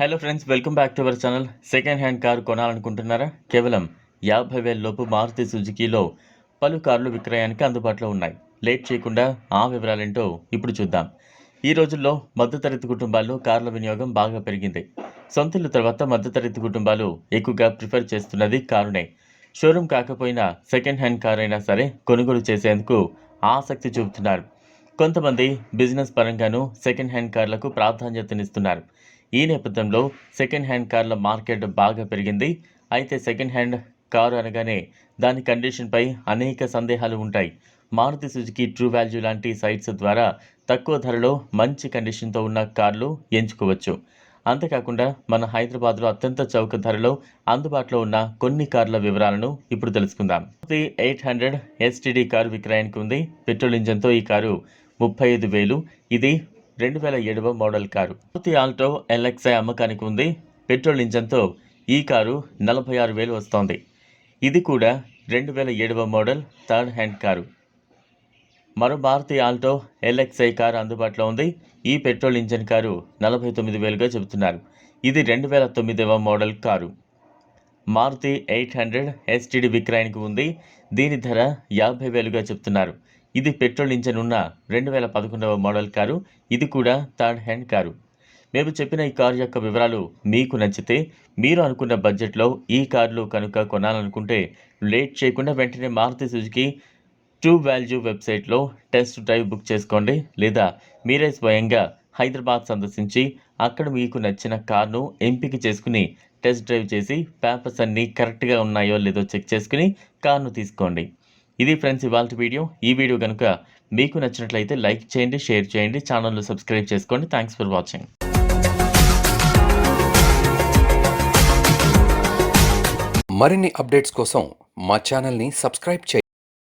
Hello friends welcome back to our channel second hand car కొనాలనుకుంటున్నారా? కేవలం యాభై వేల లోపు మారుతి సుజుకీలో పలు కార్లు విక్రయానికి అందుబాటులో ఉన్నాయి. లేట్ చేయకుండా ఆ వివరాలేంటో ఇప్పుడు చూద్దాం. ఈ రోజుల్లో మధ్యతరగతి కుటుంబాల్లో కార్ల వినియోగం బాగా పెరిగింది. సొంత తర్వాత మధ్యతరగతి కుటుంబాలు ఎక్కువగా ప్రిఫర్ చేస్తున్నది కారునే. షోరూమ్ కాకపోయినా సెకండ్ హ్యాండ్ కార్ అయినా సరే కొనుగోలు చేసేందుకు ఆసక్తి చూపుతున్నారు. కొంతమంది బిజినెస్ పరంగానూ సెకండ్ హ్యాండ్ కార్లకు ప్రాధాన్యతనిస్తున్నారు. ఈ నేపథ్యంలో సెకండ్ హ్యాండ్ కార్ల మార్కెట్ బాగా పెరిగింది. అయితే సెకండ్ హ్యాండ్ కారు అనగానే దాని కండిషన్పై అనేక సందేహాలు ఉంటాయి. మారుతి సుజుకి ట్రూ వాల్యూ లాంటి సైట్స్ ద్వారా తక్కువ ధరలో మంచి కండిషన్తో ఉన్న కార్లు ఎంచుకోవచ్చు. అంతేకాకుండా మన హైదరాబాద్లో అత్యంత చౌక ధరలో అందుబాటులో ఉన్న కొన్ని కార్ల వివరాలను ఇప్పుడు తెలుసుకుందాం. ఎయిట్ హండ్రెడ్ ఎస్టీడీ కారు విక్రయానికి ఉంది. పెట్రోల్ ఇంజన్తో ఈ కారు ముప్పై ఐదు వేలు. ఇది రెండు వేల ఏడవ model car. Maruti Alto LXI అమ్మకానికి ఉంది పెట్రోల్ ఇంజన్తో ఈ కారు నలభై ఆరు వేలు వస్తోంది. ఇది కూడా రెండు వేల ఏడవ మోడల్ థర్డ్ హ్యాండ్ కారు. మరో మారుతి ఆల్టో ఎల్ఎక్స్ఐ కారు అందుబాటులో ఉంది. ఈ పెట్రోల్ ఇంజన్ కారు నలభై తొమ్మిది వేలుగా చెబుతున్నారు. ఇది రెండు వేల తొమ్మిదవ model car. Maruti eight hundred STD విక్రయానికి ఉంది. దీని ధర యాభై వేలుగా చెప్తున్నారు. ఇది పెట్రోల్ ఇంజన్ ఉన్న రెండు వేల పదకొండవ మోడల్ కారు. ఇది కూడా థర్డ్ హ్యాండ్ కారు. మేము చెప్పిన ఈ కారు యొక్క వివరాలు మీకు నచ్చితే మీరు అనుకున్న బడ్జెట్లో ఈ కార్లు కనుక కొనాలనుకుంటే లేట్ చేయకుండా వెంటనే మారుతి సుజుకి ట్రూ వాల్యూ వెబ్సైట్లో టెస్ట్ డ్రైవ్ బుక్ చేసుకోండి. లేదా మీరే స్వయంగా హైదరాబాద్ సందర్శించి అక్కడ మీకు నచ్చిన కార్ను ఎంపిక చేసుకుని టెస్ట్ డ్రైవ్ చేసి పేపర్స్ అన్నీ కరెక్ట్గా ఉన్నాయో లేదో చెక్ చేసుకుని కార్ను తీసుకోండి. ఇది ఫ్రెండ్స్ ఇవాళ వీడియో. ఈ వీడియో కనుక మీకు నచ్చినట్లయితే లైక్ చేయండి షేర్ చేయండి ఛానల్ను సబ్స్క్రైబ్ చేసుకోండి. Thanks for watching. మరిన్ని అప్డేట్స్ కోసం మా ఛానల్ని సబ్స్క్రైబ్ చేయండి.